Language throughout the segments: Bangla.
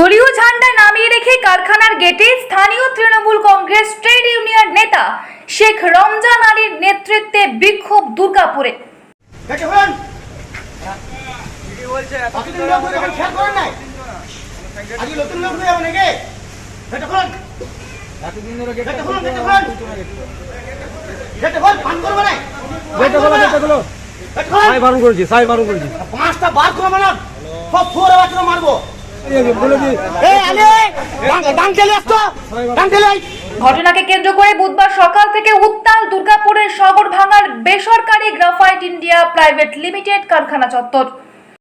দলীয় ঝান্ডা নামিয়ে রেখে কারখানার গেটে স্থানীয় তৃণমূল কংগ্রেস ট্রেড ইউনিয়ন নেতা শেখ রমজান আলীর নেতৃত্বে বিক্ষোভ দুর্গাপুরে। হয়ে পাঁচটা বার করবে না সব ফোরে মারবো। ঘটনাকে কেন্দ্র করে বুধবার সকাল থেকে উত্তাল দুর্গাপুরের শহর ভাঙার বেসরকারি গ্রাফাইট ইন্ডিয়া প্রাইভেট লিমিটেড কারখানা চত্বর।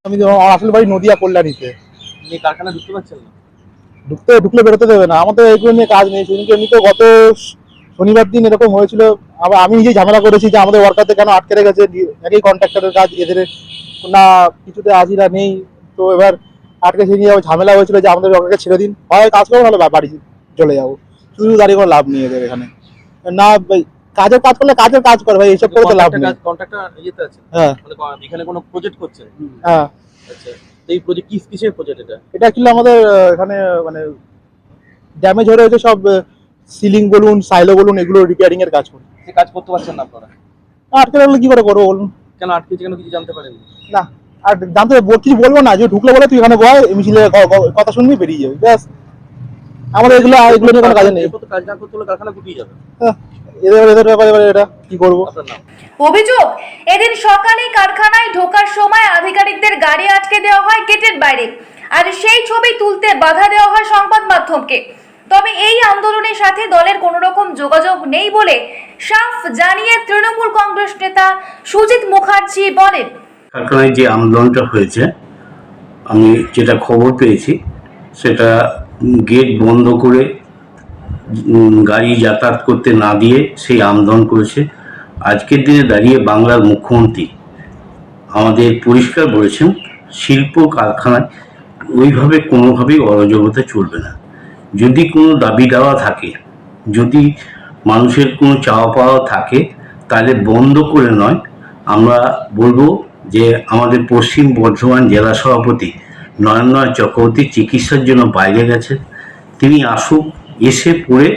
আমি আসল বাড়ি নদিয়া কল্যাণীতে। কারখানা ঢুকতে পারছেন না? ঢুকতে ঢুকলে বেরোতে দেবে না। আমাদের এইগুলো নিয়ে কাজ নেই। সেদিনকে এমনি তো গত শনিবার দিন এরকম হয়েছিল। আবার আমি নিজেই ঝামেলা করেছি যে আমাদের ওয়ার্কারদের কেন আটকে রেখেছে। একই কন্ট্রাক্টরের কাজ এদের না কিছুতে হাজিরা নেই। তো এবার আটকে সে নিয়ে ঝামেলা হয়েছিল যে আমাদের ওয়ার্কারকে ছেড়ে দিন। হয় কাজ করব নাহলে বা- বাড়ি চলে যাব। শুধু দাঁড়িয়ে কোনো লাভ নেই এদের এখানে। না ভাই, কাজের কাজ করলে কাজের কাজ করে ভাই এইসব করে তো লাভ নেই। কন্ট্রাক্টর ইয়েতে আছে? হ্যাঁ। মানে এখানে কোনো প্রজেক্ট করছে? হ্যাঁ। আচ্ছা। এই প্রজেক্ট কিস কিসের প্রজেক্ট এটা? এটা অ্যাকচুয়ালি আমাদের এখানে মানে ড্যামেজ হয়ে রয়েছে সব সিলিং বলুন সাইলো বলুন এগুলো রিপেয়ারিং এর কাজ করি। সে কাজ করতে পারছেন না আপনারা? আটকে রাখলে কি করে করব বলুন? কেন আটকেছে কেন কিছু জানতে পারেননি? না। আর জানতে কিছু বলব না যে ঢুকলে বলে তুই এখানে বয় মিছিলে কথা শুনবি বেরিয়ে যাবি ব্যাস। আমাদের এগুলো এগুলো নিয়ে কোনো কাজ নেই। কাজ না করতে হলে কারখানা গুটিয়ে যাবে। হ্যাঁ, এদের এদের ব্যাপারে এটা কি করব? অভিযোগ এদিন সকালে কারখানায় ঢোকার সময় আধিকারিকদের গাড়ি আটকে দেওয়া হয় গেটের বাইরে। আর সেই ছবি তুলতে বাধা দেওয়া হয় সংবাদ মাধ্যমকে। তবে এই আন্দোলনের সাথে দলের কোনো রকম যোগাযোগ নেই বলে সাফ জানিয়ে তৃণমূল কংগ্রেস নেতা সুজিত মুখার্জি বলেন। কারখানায় যে আন্দোলনটা হয়েছে, আমি যেটা খবর পেয়েছি, সেটা গেট বন্ধ করে গাড়ি যাতায়াত করতে না দিয়ে সেই আন্দোলন করেছে। আজকের দিনে দাঁড়িয়ে বাংলার মুখ্যমন্ত্রী আমাদের পরিষ্কার বলেছেন, শিল্প কারখানায় ওইভাবে কোনোভাবেই অরাজকতা চলবে না। যদি কোনো দাবি দেওয়া থাকে, যদি মানুষের কোনো চাওয়া পাওয়া থাকে, তাহলে বন্ধ করে নয়, আমরা বলব যে আমাদের পশ্চিম বর্ধমান জেলা সভাপতি নয়নয় চক্রবর্তী চিকিৎসার জন্য বাইরে গেছেন। তিনি আসুক এসে পড়ে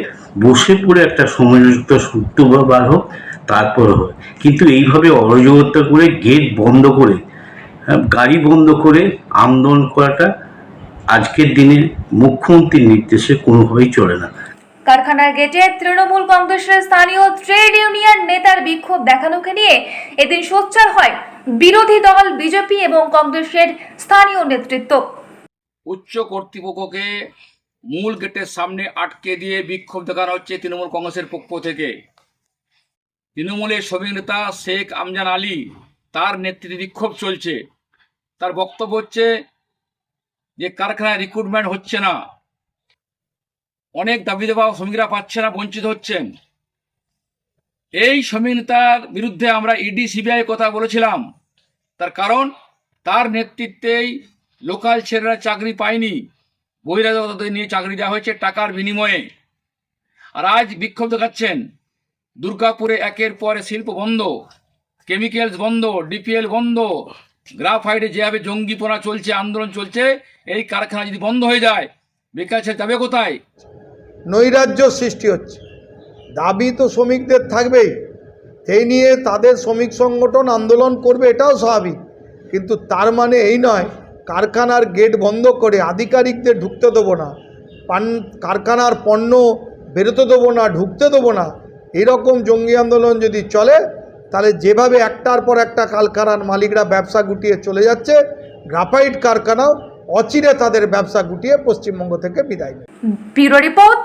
বসে পড়ে একটা সময়যুক্ত সূত্র বা বার হোক তারপরে হয় কিন্তু এইভাবে অরাজকতা করে গেট বন্ধ করে হ্যাঁ, গাড়ি বন্ধ করে আন্দোলন করাটা আজকের দিনে মুখ্যমন্ত্রীর নির্দেশে কোনোভাবেই চলে না। কারখানার গেটে তৃণমূল কংগ্রেসের স্থানীয় ট্রেড ইউনিয়ন নেতার বিক্ষোভ দেখানোকে নিয়ে এদিন সোচ্চার হয় বিরোধী দল, বিজেপি এবং কংগ্রেসের স্থানীয় নেতৃত্ব। উচ্চ কর্তৃপক্ষকে মূল গেটের সামনে আটকে দিয়ে বিক্ষোভ দেখানো হচ্ছে তৃণমূল কংগ্রেসের পক্ষ থেকে। তৃণমূলের শ্রমিক নেতা শেখ আমজান আলী তার নেতৃত্বে বিক্ষোভ চলছে। তার বক্তব্য হচ্ছে যে, কারখানায় রিক্রুটমেন্ট হচ্ছে না। অনেক দাবি দেওয়া শ্রমিকরা পাচ্ছে না, বঞ্চিত হচ্ছেন। এই শ্রমিক নেতার বিরুদ্ধে আমরা ইডি, সিবিআই কথা বলেছিলাম। তার কারণ, তার নেতৃত্বেই লোকাল ছেলেরা চাকরি পায়নি। বহিরাগতদের নিয়ে চাকরি দেওয়া হয়েছে টাকার বিনিময়ে। আর আজ বিক্ষোভ দেখাচ্ছেন, দুর্গাপুরে একের পর শিল্প বন্ধ, কেমিক্যালস বন্ধ, ডিপিএল বন্ধ, গ্রাফাইটে যেভাবে জঙ্গিপনা চলছে, আন্দোলন চলছে, এই কারখানা যদি বন্ধ হয়ে যায়, বেকার ছেলে যাবে কোথায়? নৈরাজ্য সৃষ্টি হচ্ছে। দাবি তো শ্রমিকদের থাকবেই। সেই নিয়ে তাদের শ্রমিক সংগঠন আন্দোলন করবে এটাও স্বাভাবিক। কিন্তু তার মানে এই নয়, কারখানার গেট বন্ধ করে আধিকারিকদের ঢুকতে দেবো না, পান, কারখানার পণ্য বেরোতে দেবো না, ঢুকতে দেবো না। এরকম জঙ্গি আন্দোলন যদি চলে, তাহলে যেভাবে একটার পর একটা কারখানার মালিকরা ব্যবসা গুটিয়ে চলে যাচ্ছে, গ্রাফাইট কারখানাও অচিরে তাদের ব্যবসা গুটিয়ে পশ্চিমবঙ্গ থেকে বিদায় নেবে। Bureau report